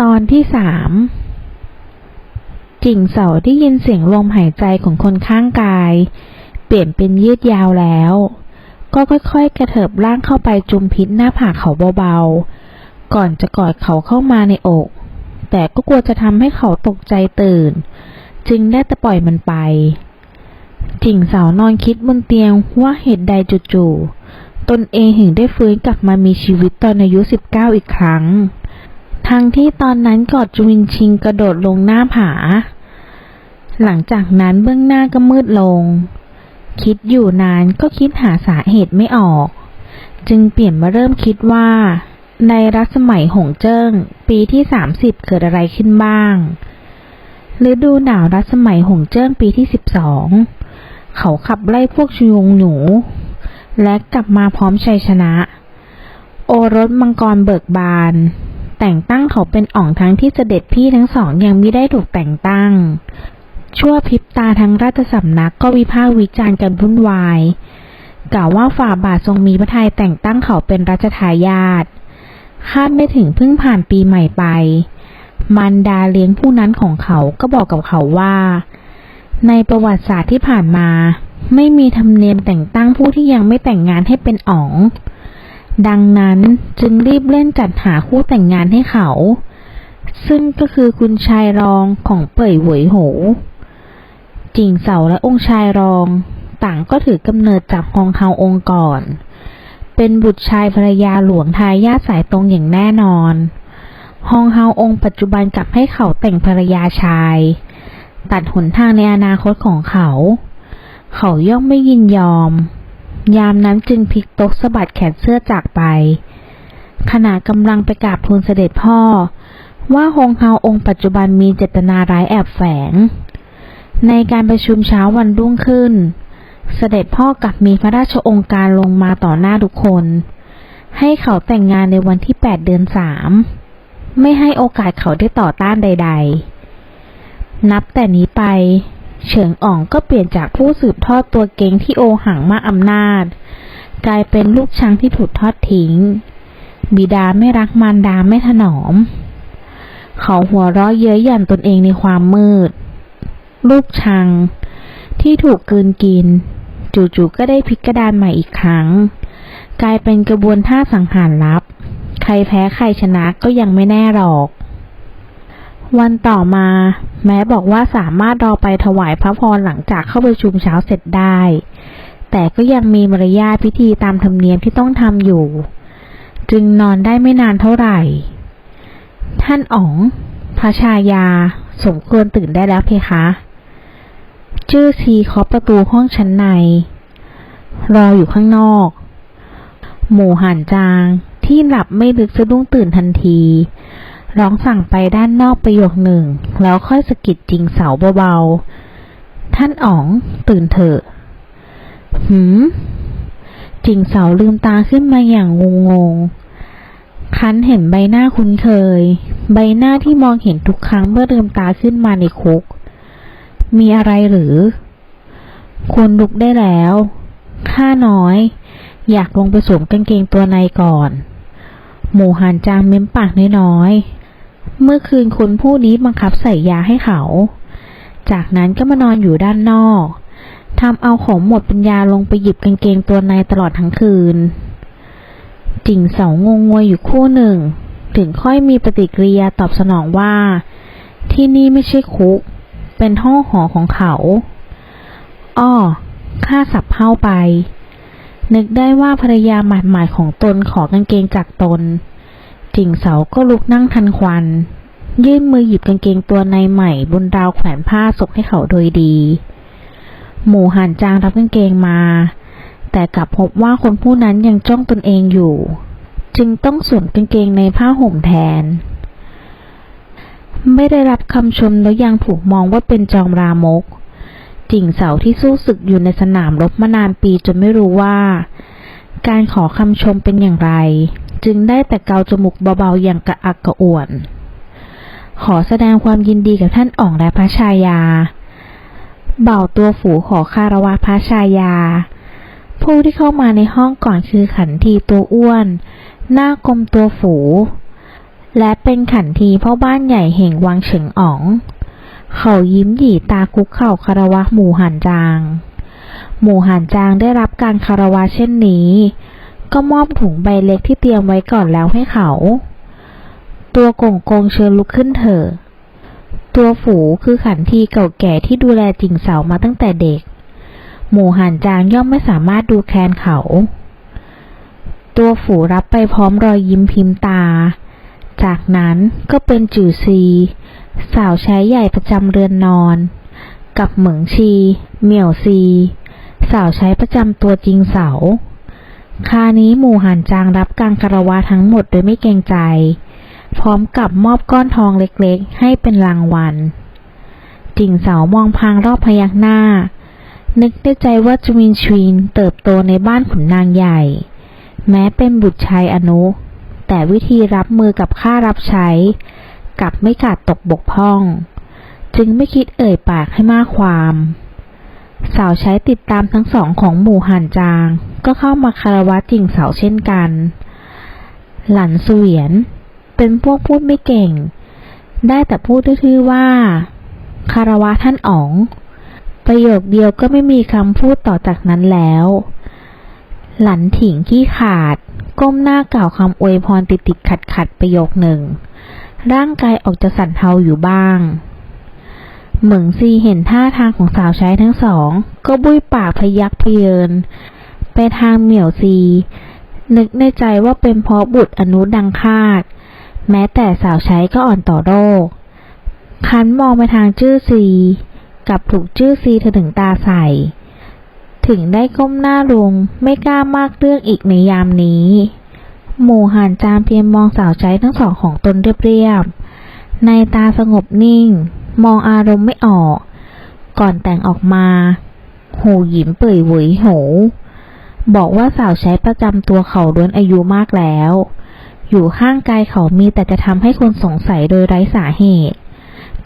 ตอนที่สามจิ่งเสาได้ยินเสียงลมหายใจของคนข้างกาย เปลี่ยนเป็นยืดยาวแล้ว ก็ค่อยๆ กระเถิบร่างเข้าไปจุมพิษหน้าผากเขาเบาๆ ก่อนจะกอดเขาเข้ามาในอก แต่ก็กลัวจะทำให้เขาตกใจตื่น จึงได้แต่ปล่อยมันไป จิ่งเสานอนคิดบนเตียงว่าเหตุใดจู่ๆตนเองถึงได้ฟื้นกลับมามีชีวิตตอนอายุสิบเก้าอีกครั้ง ทั้งที่ตอนนั้นกอดจวินชิงกระโดดลงหน้าผา หลังจากนั้นเบื้องหน้าก็มืดลง คิดอยู่นานก็คิดหาสาเหตุไม่ออก จึงเปลี่ยนมาเริ่มคิดว่า ในรัชสมัยหงเจิ้ง ปีที่สามสิบเกิดอะไรขึ้นบ้างฤดูหนาวรัชสมัยหงเจิ้งปีที่สิบสองเขาขับไล่พวกชยงหนู และกลับมาพร้อมชัยชนะ โอรสมังกรเบิกบาน แต่งตั้งเขาเป็นอ่องทั้งที่เสด็จพี่ทั้งสองยังไม่ได้ถูกแต่งตั้ง ชั่วพริบตาทั้งราชสำนักก็วิพากษ์วิจารณ์กันวุ่นวาย กล่าวว่าฝ่าบาททรงมีพระทัยแต่งตั้งเขาเป็นรัชทายาทคาดไม่ถึงเพิ่งผ่านปีใหม่ไปมารดาเลี้ยงผู้นั้นของเขาก็บอกกับเขาว่า ในประวัติศาสตร์ที่ผ่านมา ไม่มีธรรมเนียมแต่งตั้งผู้ที่ยังไม่แต่งงานให้เป็นอ๋อง ดังนั้นจึงรีบเล่นจัดหาคู่แต่งงานให้เขา ซึ่งก็คือคุณชายรองของเป่ยหวยโหจิงเสาและองค์ชายรอง ต่างก็ถือกำเนิดจากฮองเฮาองค์ก่อน เป็นบุตรชายภรรยาหลวงทายาทสายตรงอย่างแน่นอนฮองเฮาองค์ปัจจุบันกลับให้เขาแต่งภรรยาชาย ตัดหนทางในอนาคตของเขา เขาย่อมไม่ยินยอม ยามนั้นจึงพลิกตกสะบัดแขนเสื้อจากไป ขณะกำลังไปกราบทูลเสด็จพ่อ ว่าฮงเฮาองค์ปัจจุบันมีเจตนาร้ายแอบแฝง ในการประชุมเช้าวันรุ่งขึ้น เสด็จพ่อกลับมีพระราชองค์การลงมาต่อหน้าทุกคน ให้เขาแต่งงานในวันที่ 8 เดือนสามไม่ให้โอกาสเขาได้ต่อต้านใด ๆ นับแต่นี้ไป เฉิงอ่องก็เปลี่ยนจากผู้สืบทอดตัวเก่งที่โอหังมาอำนาจ กลายเป็นลูกช้างที่ถูกทอดทิ้ง บิดาไม่รักมารดาไม่ถนอม เขาหัวเราะเย้ยหยันตนเองในความมืด ลูกชัง ที่ถูกกืนกิน จู่ๆก็ได้พลิกกระดานใหม่อีกครั้ง กลายเป็นกระบวนท่าสังหารลับ ใครแพ้ใครชนะก็ยังไม่แน่หรอก วันต่อมา แม้บอกว่าสามารถรอไปถวายพระพรหลังจากเข้าประชุมเช้าเสร็จได้ แต่ก็ยังมีมารยาทพิธีตามธรรมเนียมที่ต้องทำอยู่ จึงนอนได้ไม่นานเท่าไหร่ ท่านอ๋อง พระชายา สมควรตื่นได้แล้วเพคะ ชื่อซีเคาะประตูห้องชั้นใน รออยู่ข้างนอก หมู่หันจางที่หลับไม่ลึกสะดุ้งตื่นทันที ร้องสั่งไปด้านนอกประโยคหนึ่ง แล้วค่อยสะกิดจริงเสาเบาๆ ท่านอ๋องตื่นเถอะ หืม จิงเสาลืมตาขึ้นมาอย่างงงงๆคันเห็นใบหน้าคุ้นเคย ใบหน้าที่มองเห็นทุกครั้งเมื่อลืมตาขึ้นมาในคุก มีอะไรหรือควรลุกได้แล้ว ข้าน้อย อยากลงไปสวมกางเกงตัวในก่อน หมูหันจางเม้มปากน้อย เมื่อคืนคนผู้นี้บังคับใส่ยาให้เขา จากนั้นก็มานอนอยู่ด้านนอกทำเอาของหมดปัญญาลงไปหยิบกางเกงตัวในตลอดทั้งคืน จิงเสางงงวยอยู่คู่หนึ่ง ถึงค่อยมีปฏิกิริยาตอบสนองว่า ที่นี่ไม่ใช่คุก เป็นห้องหอของเขา อ้อข้าสับเข้าไป นึกได้ว่าภรรยาหมาดหมายของตนขอกางเกงจากตน จิงเสาก็ลุกนั่งทันควัน ยื่นมือหยิบกางเกงตัวในใหม่บนราวแขวนผ้าส่งให้เขาโดยดี หมูหันจางรับกางเกงมา แต่กลับพบว่าคนผู้นั้นยังจ้องตนเองอยู่ จึงต้องสวมกางเกงในผ้าห่มแทน ไม่ได้รับคำชมแล้วยังถูกมองว่าเป็นจอมรามกจิงเสาที่สู้ศึกอยู่ในสนามรบมานานปีจนไม่รู้ว่า การขอคำชมเป็นอย่างไร จึงได้แต่เกาจมูกเบาๆอย่างกระอักกระอ่วน ขอแสดงความยินดีกับท่านอ่องและพระชายา เบ่าตัวฝูขอคารวะพระชายา ผู้ที่เข้ามาในห้องก่อนคือขันทีตัวอ้วน หน้ากลมตัวฝู และเป็นขันทีพ่อบ้านใหญ่แห่งวังเฉิงอ๋อง เขายิ้มหยีตาคุกเข่าคารวะหมู่หันจาง หมู่หันจางได้รับการคารวะเช่นนี้ ก็มอบถุงใบเล็กที่เตรียมไว้ก่อนแล้วให้เขา ตัวกงกงเชิญลุกขึ้นเถอะ ตัวฝูคือขันทีเก่าแก่ที่ดูแลจิงเสามาตั้งแต่เด็ก หมู่หันจางย่อมไม่สามารถดูแคลนเขา ตัวฝูรับไปพร้อมรอยยิ้มพิมพ์ตา จากนั้นก็เป็นจื่อซี สาวใช้ใหญ่ประจำเรือนนอน กับเหมิงชี เหมี่ยวซี สาวใช้ประจำตัวจริงเสา คานี้หมู่หันจางรับการคารวะทั้งหมดโดยไม่เกรงใจ พร้อมกับมอบก้อนทองเล็กๆ ให้เป็นรางวัลจิงเสามองพางรอบพยักหน้า นึกได้ใจว่าจวินชวินเติบโตในบ้านขุนนางใหญ่ แม้เป็นบุตรชายอนุ แต่วิธีรับมือกับข้ารับใช้ กลับไม่ขาดตกบกพร่อง จึงไม่คิดเอ่ยปากให้มากความ สาวใช้ติดตามทั้งสองของหมู่หันจาง ก็เข้ามาคารวะจิงเสาเช่นกัน หลันเสวียน เป็นพวกพูดไม่เก่ง ได้แต่พูดทื่อๆว่า คารวะท่านอ๋อง ประโยคเดียวก็ไม่มีคำพูดต่อจากนั้นแล้ว หลันถิงขี้ขาด ก้มหน้ากล่าวคำอวยพรติดติดขัดขัดๆประโยคหนึ่ง ร่างกายออกจะสั่นเทาอยู่บ้างเหมิงซีเห็นท่าทางของสาวใช้ทั้งสอง ก็บุ้ยปากพยักพเยิน ไปทางเหมี่ยวซี นึกในใจว่าเป็นเพราะบุตรอนุดังคาด แม้แต่สาวใช้ก็อ่อนต่อโรค คันมองไปทางจื้อซีกับถูกจื้อซีเธอถึงตาใส่ถึงได้ก้มหน้าลงไม่กล้ามากเรื่องอีกในยามนี้ หมู่หันจามเพียงมองสาวใช้ทั้งสองของตนเรียบๆ ในตาสงบนิ่ง มองอารมณ์ไม่ออก ก่อนแต่งออกมา หูหยิมเปื่อยหวยโห บอกว่าสาวใช้ประจำตัวเขาล้วนอายุมากแล้ว อยู่ข้างกายเขามีแต่จะทำให้คนสงสัยโดยไร้สาเหตุ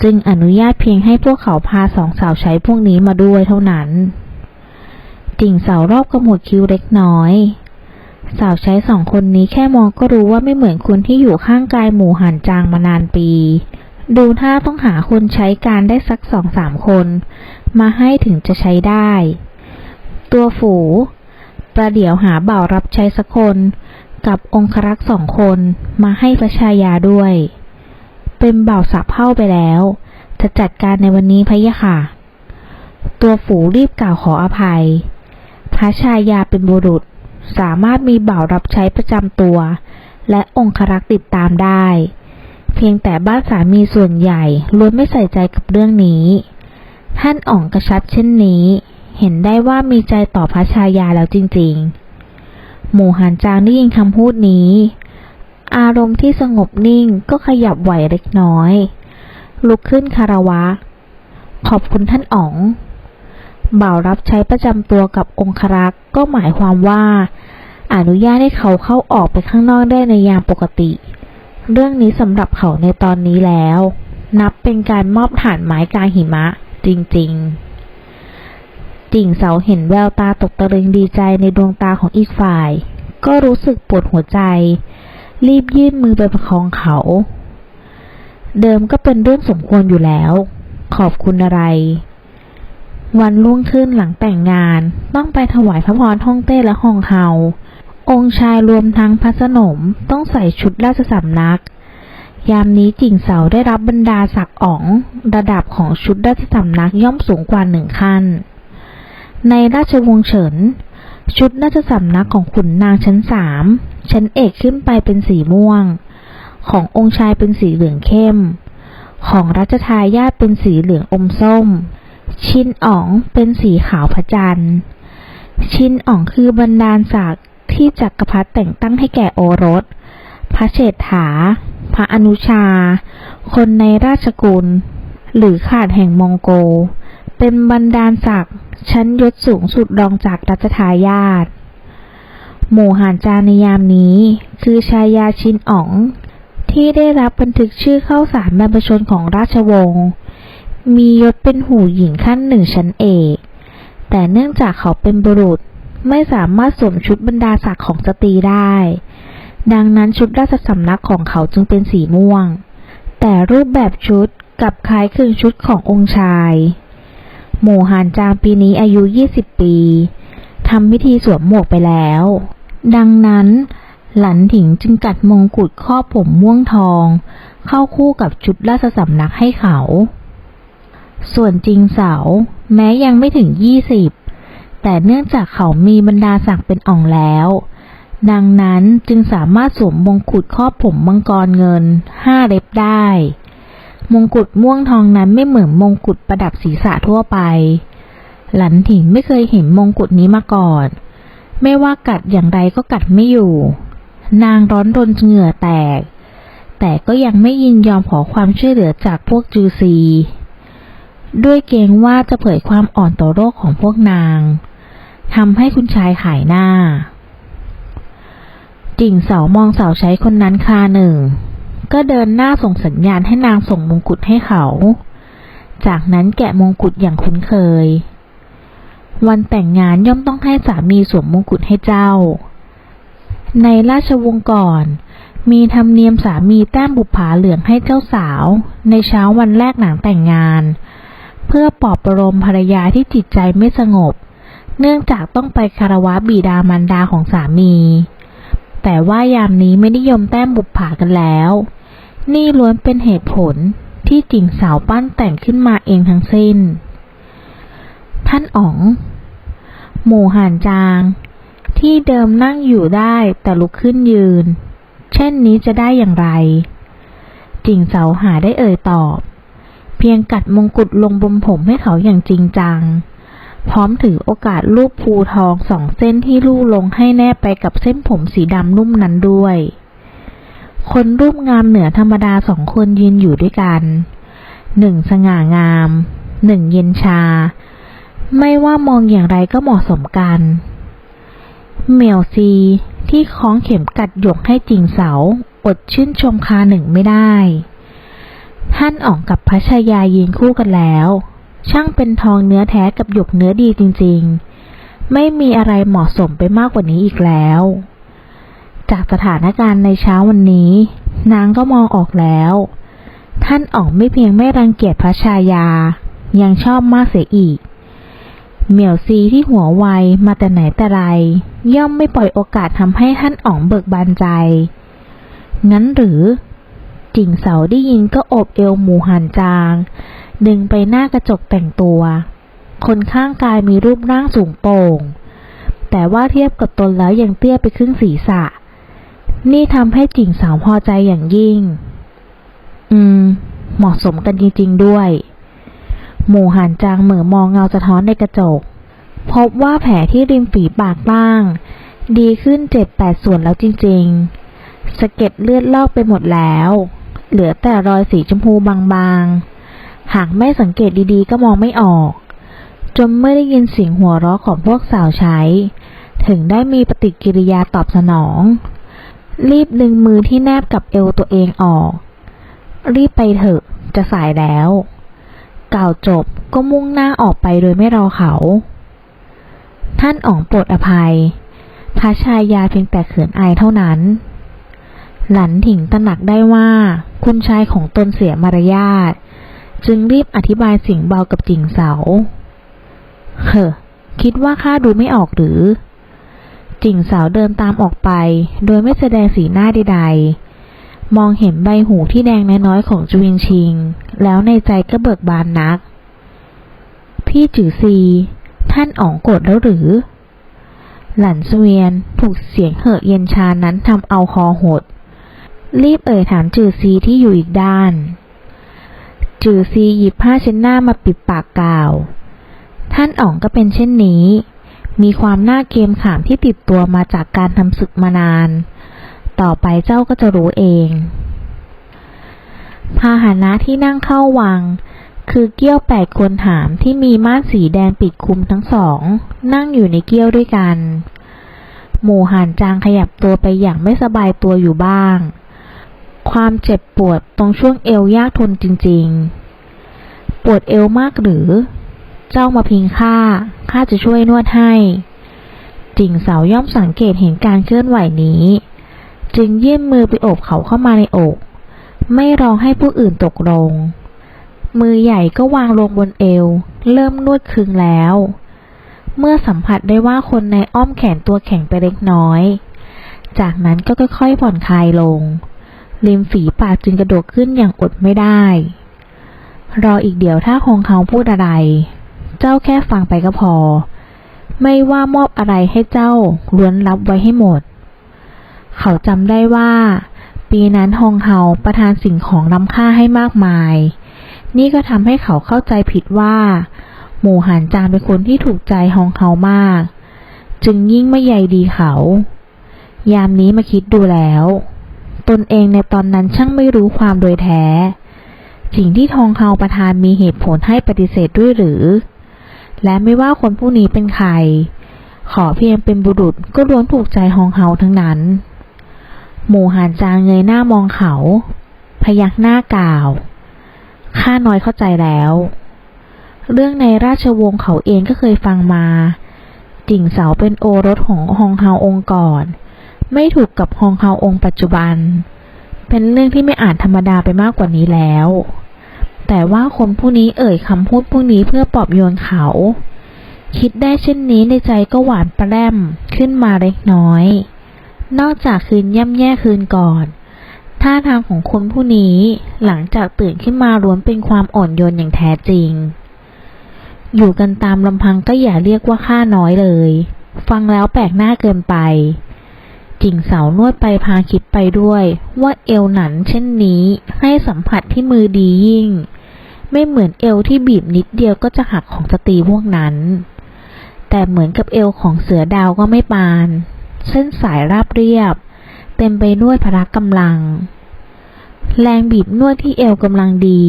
จึงอนุญาตเพียงให้พวกเขาพาสองสาวใช้พวกนี้มาด้วยเท่านั้นจิ่งสาวรอบกระหมดคิ้วเล็กน้อย สาวใช้สองคนนี้แค่มองก็รู้ว่าไม่เหมือนคนที่อยู่ข้างกายหมู่หันจางมานานปี ดูท่าต้องหาคนใช้การได้สักสองสามคน มาให้ถึงจะใช้ได้ ตัวฝู ประเดี๋ยวหาบ่าวรับใช้สักคน กับองครักษ์สองคนมาให้พระชายาด้วย เป็นบ่าวสับเผ่าไปแล้ว จะจัดการในวันนี้พะยะค่ะ ตัวฝูรีบกล่าวขออภัย พระชายาเป็นบุรุษสามารถมีบ่าวรับใช้ประจำตัว และองครักษ์ติดตามได้ เพียงแต่บ้านสามีส่วนใหญ่ล้วนไม่ใส่ใจกับเรื่องนี้ ท่านอ่องกระชับเช่นนี้ เห็นได้ว่ามีใจต่อพระชายาแล้วจริงๆ หมู่หันจางได้ยินคำพูดนี้ อารมณ์ที่สงบนิ่งก็ขยับไหวเล็กน้อย ลุกขึ้นคารวะ ขอบคุณท่านอ๋องบ่าวรับใช้ประจำตัวกับองครักษ์ก็หมายความว่า อนุญาตให้เขาเข้าออกไปข้างนอกได้ในยามปกติ เรื่องนี้สำหรับเขาในตอนนี้แล้ว นับเป็นการมอบฐานไม้กลางหิมะจริง ๆ จิ่งเสาเห็นแววตาตกตะลึงดีใจในดวงตาของอีกฝ่าย ก็รู้สึกปวดหัวใจ รีบยื่นมือไปประคองเขา เดิมก็เป็นเรื่องสมควรอยู่แล้ว ขอบคุณอะไร วันรุ่งขึ้นหลังแต่งงานต้องไปถวายพระพรฮ่องเต้และฮ่องเฮาองค์ชายรวมทั้งพระสนมต้องใส่ชุดราชสำนัก ยามนี้จิ่งเสาได้รับบรรดาศักดิ์อ๋อง ระดับของชุดราชสำนักย่อมสูงกว่าหนึ่งขั้น ในราชวงศ์เฉิน ชุดราชสำนักของขุนนางชั้นสามชั้นเอกขึ้นไปเป็นสีม่วง ขององค์ชายเป็นสีเหลืองเข้ม ของรัชทายาทเป็นสีเหลืองอมส้ม ชินอ๋องเป็นสีขาวพระจันทร์ ชินอ๋องคือบรรดาศักดิ์ที่จักรพรรดิแต่งตั้งให้แก่โอรส พระเศรษฐา พระอนุชา คนในราชกุล หรือขาดแห่งมองโก เป็นบรรดาลศักดิ์ชั้นยศสูงสุดรองจากรัชทายาทหมู่หานจาในยามนี้ คือชายาชินอ๋อง ที่ได้รับบันทึกชื่อเข้าสารบรรพชนของราชวงศ์มียศเป็นหูหญิงขั้นหนึ่งชั้นเอกแต่เนื่องจากเขาเป็นบุรุษไม่สามารถสวมชุดบรรดาศักดิ์ของสตรีได้ ดังนั้นชุดราชสำนักของเขาจึงเป็นสีม่วง แต่รูปแบบชุดกับคล้ายคลึงชุดขององค์ชาย หมู่หานจางปีนี้อายุ 20 ปี ทำพิธีสวมหมวกไปแล้ว ดังนั้น หลันถิงจึงกัดมงกุฎครอบผมม่วงทอง เข้าคู่กับชุดราชสำนักให้เขา ส่วนจริงเสา แม้ยังไม่ถึง 20 แต่เนื่องจากเขามีบรรดาศักดิ์เป็นอ่องแล้ว ดังนั้นจึงสามารถสวมมงกุฎครอบผมมังกรเงินห้าเล็บได้ มงกุฎม่วงทองนั้นไม่เหมือนมงกุฎประดับศีรษะทั่วไป หลันถิงไม่เคยเห็นมงกุฎนี้มาก่อน ไม่ว่ากัดอย่างไรก็กัดไม่อยู่ นางร้อนรนเหงื่อแตก แต่ก็ยังไม่ยินยอมขอความช่วยเหลือจากพวกจูซี ด้วยเกรงว่าจะเผยความอ่อนต่อโรคของพวกนางทำให้คุณชายขายหน้า จิ่งเสามองสาวใช้คนนั้นคาหนึ่ง ก็เดินหน้าส่งสัญญาณให้นางส่งมงกุฎให้เขา จากนั้นแกะมงกุฎอย่างคุ้นเคย วันแต่งงานย่อมต้องให้สามีสวมมงกุฎให้เจ้า ในราชวงศ์ก่อน มีธรรมเนียมสามีแต้มบุปผาเหลืองให้เจ้าสาว ในเช้าวันแรกหลังแต่งงาน เพื่อปลอบประโลมภรรยาที่จิตใจไม่สงบ เนื่องจากต้องไปคารวะบิดามารดาของสามีแต่ว่ายามนี้ไม่นิยมแต้มบุปผากันแล้ว นี่ล้วนเป็นเหตุผลที่จิงสาวปั้นแต่งขึ้นมาเองทั้งสิ้น ท่านอ๋อง หมู่ห่านจาง ที่เดิมนั่งอยู่ได้แต่ลุกขึ้นยืน เช่นนี้จะได้อย่างไร จิงเสาหาได้เอ่ยตอบ เพียงกัดมงกุฎลงบนผมให้เขาอย่างจริงจัง พร้อมถือโอกาสลูบภูทองสองเส้นที่ลู่ลงให้แนบไปกับเส้นผมสีดำนุ่มนั้นด้วย คนรูปงามเหนือธรรมดาสองคนยืนอยู่ด้วยกัน หนึ่งสง่างาม หนึ่งเย็นชา ไม่ว่ามองอย่างไรก็เหมาะสมกัน เหมียวซีที่คล้องเข็มกัดหยกให้จริงเสา อดชื่นชมคาหนึ่งไม่ได้ ท่านอ๋องกับพระชายายืนคู่กันแล้ว ช่างเป็นทองเนื้อแท้กับหยกเนื้อดีจริง ๆ ไม่มีอะไรเหมาะสมไปมากกว่านี้อีกแล้ว จากสถานการณ์ในเช้าวันนี้ นางก็มองออกแล้ว ท่านอ๋องไม่เพียงไม่รังเกียจพระชายา ยังชอบมากเสียอีก เหมียวซีที่หัวไวมาแต่ไหนแต่ไร ย่อมไม่ปล่อยโอกาสทำให้ท่านอ๋องเบิกบานใจ งั้นหรือจิ่งเสาได้ยินก็อบเอวหมูหันจาง ดึงไปหน้ากระจกแต่งตัว คนข้างกายมีรูปร่างสูงโป่ง แต่ว่าเทียบกับตนแล้วยังเตี้ยไปครึ่งศีรษะ นี่ทำให้จิ่งสาวพอใจอย่างยิ่ง อืม เหมาะสมกันจริงๆด้วย หมู่หันจางเหมือมองเงาสะท้อนในกระจก พบว่าแผลที่ริมฝีปากล่าง ดีขึ้นเจ็ดแปดส่วนแล้วจริงๆ สะเก็ดเลือดลอกไปหมดแล้ว เหลือแต่รอยสีชมพูบางๆ หากไม่สังเกตดีๆ ก็มองไม่ออก จนไม่ได้ยินเสียงหัวเราะของพวกสาวใช้ ถึงได้มีปฏิกิริยาตอบสนอง รีบดึงมือที่แนบกับเอวตัวเองออก รีบไปเถอะ จะสายแล้ว กล่าวจบก็มุ่งหน้าออกไปโดยไม่รอเขา ท่านอ๋องโปรดอภัยพระชายาเพียงแต่เขินอายเท่านั้น หลันถิงตระหนักได้ว่า คุณชายของตนเสียมารยาท จึงรีบอธิบายสียงเบากับจิงเสาเฮ้อคิดว่าข้าดูไม่ออกหรือ จิงสาวเดินตามออกไป โดยไม่แสดงสีหน้าใดๆ มองเห็นใบหูที่แดงน้อยๆของจวิงชิง แล้วในใจก็เบิกบานนัก พี่จือซี ท่านอ๋องโกรธแล้วหรือ หลันเสวียนถูกเสียงเหอะเย็นชานั้นทำเอาคอหด รีบเอ่ยถามจือซีที่อยู่อีกด้าน จือซีหยิบผ้าเช็ดหน้ามาปิดปากกล่าว ท่านอ๋องก็เป็นเช่นนี้ มีความน่าเกมขามที่ติดตัวมาจากการทำศึกมานาน ต่อไปเจ้าก็จะรู้เอง พาหนะที่นั่งเข้าวัง คือเกี้ยวแปดคนหามที่มีม่านสีแดงปิดคุมทั้งสอง นั่งอยู่ในเกี้ยวด้วยกัน หมู่หันจางขยับตัวไปอย่างไม่สบายตัวอยู่บ้าง ความเจ็บปวดตรงช่วงเอวยากทนจริง ๆ ปวดเอวมากหรือ เจ้ามาพิงข้า ข้าจะช่วยนวดให้ จิงเสาย่อมสังเกตเห็นการเคลื่อนไหวนี้ จึงเยื่นมือไปโอบเขาเข้ามาในอก ไม่รอให้ผู้อื่นตกลง มือใหญ่ก็วางลงบนเอว เริ่มนวดคึงแล้ว เมื่อสัมผัสได้ว่าคนในอ้อมแขนตัวแข็งไปเล็กน้อย จากนั้นก็ค่อยๆผ่อนคลายลง ริมฝีปากจึงกระโดดขึ้นอย่างอดไม่ได้รออีกเดี๋ยวถ้าคงเขาพูดอะไร เจ้าแค่ฟังไปก็พอ ไม่ว่ามอบอะไรให้เจ้าล้วนรับไว้ให้หมด เขาจำได้ว่า ปีนั้นฮองเฮาประทานสิ่งของล้ำค่าให้มากมาย นี่ก็ทำให้เขาเข้าใจผิดว่า หมู่หานจางเป็นคนที่ถูกใจฮองเฮามาก จึงยิ่งไม่ใยดีเขา ยามนี้มาคิดดูแล้ว ตนเองในตอนนั้นช่างไม่รู้ความโดยแท้สิ่งที่ทองเฮาประทานมีเหตุผลให้ปฏิเสธด้วยหรือ และไม่ว่าคนผู้นี้เป็นใคร ขอเพียงเป็นบุรุษก็ล้วนถูกใจฮองเฮาทั้งนั้น หมู่หานจางเงยหน้ามองเขา พยักหน้ากล่าว ข้าน้อยเข้าใจแล้ว เรื่องในราชวงศ์เขาเองก็เคยฟังมาจิ่งเสาเป็นโอรสของฮองเฮาองค์ก่อน ไม่ถูกกับฮองเฮาองค์ปัจจุบัน เป็นเรื่องที่ไม่อาจธรรมดาไปมากกว่านี้แล้ว แต่ว่าคนผู้นี้เอ่ยคำพูดพวกนี้เพื่อปลอบโยนเขา คิดได้เช่นนี้ในใจก็หวานประแรมขึ้นมาเล็กน้อย นอกจากคืนย่ำแย่คืนก่อน ท่าทางของคนผู้นี้หลังจากตื่นขึ้นมาล้วนเป็นความอ่อนโยนอย่างแท้จริง อยู่กันตามลำพังก็อย่าเรียกว่าข้าน้อยเลย ฟังแล้วแปลกหน้าเกินไปจิงเสานวดไปพาคิดไปด้วย ว่าเอวหนันเช่นนี้ให้สัมผัสที่มือดียิ่ง ไม่เหมือนเอวที่บีบนิดเดียวก็จะหักของสตรีพวกนั้น แต่เหมือนกับเอวของเสือดาวก็ไม่ปาน เส้นสายราบเรียบ เต็มไปด้วยพละกำลัง แรงบีบนวดที่เอวกำลังดี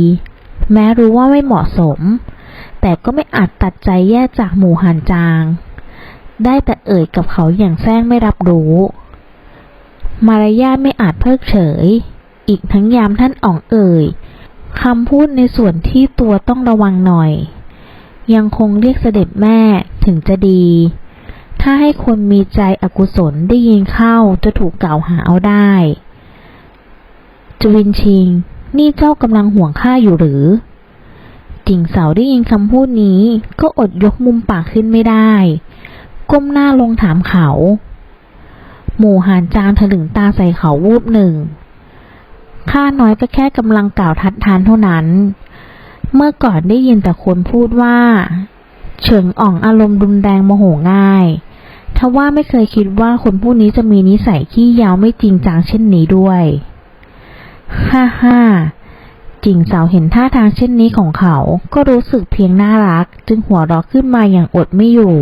แม้รู้ว่าไม่เหมาะสม แต่ก็ไม่อาจตัดใจแยกจากหมู่หันจาง ได้แต่เอ่ยกับเขาอย่างแซงไม่รับรู้ มารยาทไม่อาจเพิกเฉย อีกทั้งยามท่านอ่องเอ่ย คำพูดในส่วนที่ตัวต้องระวังหน่อย ยังคงเรียกเสด็จแม่ถึงจะดี ถ้าให้คนมีใจอกุศลได้ยินเข้าจะถูกกล่าวหาเอาได้ จวินชิง นี่เจ้ากำลังห่วงข้าอยู่หรือจิงเสาได้ยินคำพูดนี้ก็อดยกมุมปากขึ้นไม่ได้ ก้มหน้าลงถามเขา หมู่หานจางถลึงตาใส่เขาวูบหนึ่ง ข้าน้อยก็แค่กำลังกล่าวทัดทานเท่านั้น เมื่อก่อนได้ยินแต่คนพูดว่า เฉิงอ่องอารมณ์รุนแรงโมโหง่ายทว่าไม่เคยคิดว่าคนผู้นี้จะมีนิสัยขี้ยาวไม่จริงจังเช่นนี้ด้วย ฮ่าฮ่าจิงสาวเห็นท่าทางเช่นนี้ของเขา ก็รู้สึกเพียงน่ารัก จึงหัวเราะขึ้นมาอย่างอดไม่อยู่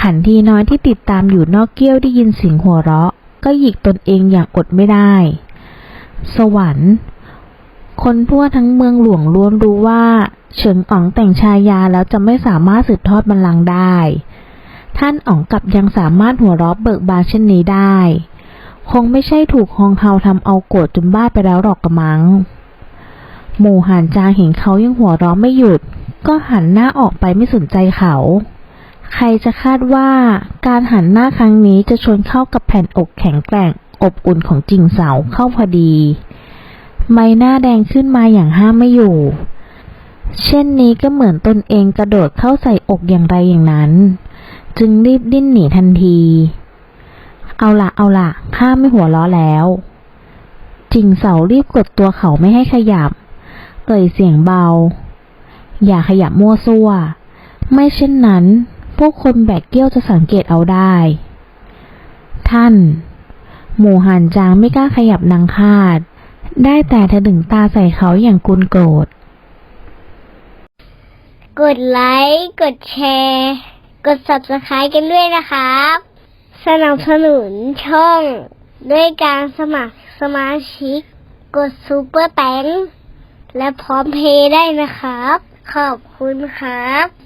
ขันทีน้อยที่ติดตามอยู่นอกเกี้ยวได้ยินเสียงหัวเราะ ก็หยิกตนเองอย่างอดไม่ได้ สวรรค์ คนทั่วทั้งเมืองหลวงล้วนรู้ว่า เฉิงอ๋องแต่งชายาแล้วจะไม่สามารถสืบทอดบัลลังก์ได้ ท่านอ๋องกลับยังสามารถหัวเราะเบิกบานเช่นนี้ได้ คงไม่ใช่ถูกฮองเฮาทำเอาโกรธจนบ้าไปแล้วหรอกกระมัง หมู่หันจางเห็นเขายังหัวเราะไม่หยุด ก็หันหน้าออกไปไม่สนใจเขาใครจะคาดว่าการหันหน้าครั้งนี้จะชนเข้ากับแผ่นอกแข็งแกร่ง อบอุ่นของจิงเสาเข้าพอดีใบหน้าแดงขึ้นมาอย่างห้ามไม่อยู่ เช่นนี้ก็เหมือนตนเองกระโดดเข้าใส่อกอย่างไรอย่างนั้น จึงรีบดิ้นหนีทันที เอาละเอาละข้าไม่หัวล้อแล้วจิงเสารีบกดตัวเขาไม่ให้ขยับ เอ่ยเสียงเบา อย่าขยับมั่วซั่ว ไม่เช่นนั้น พวกคนแบกเกี้ยวจะสังเกตเอาได้ ท่าน หมู่หันจางไม่กล้าขยับนางคาด ได้แต่ถลึงตาใส่เขาอย่างกุนโกรธ กดไลค์ กดแชร์ กด subscribe กันด้วยนะครับ สนับสนุนช่อง ด้วยการสมัครสมาชิก กดซูเปอร์แตงและพร้อมเพย์ได้นะครับ ขอบคุณครับ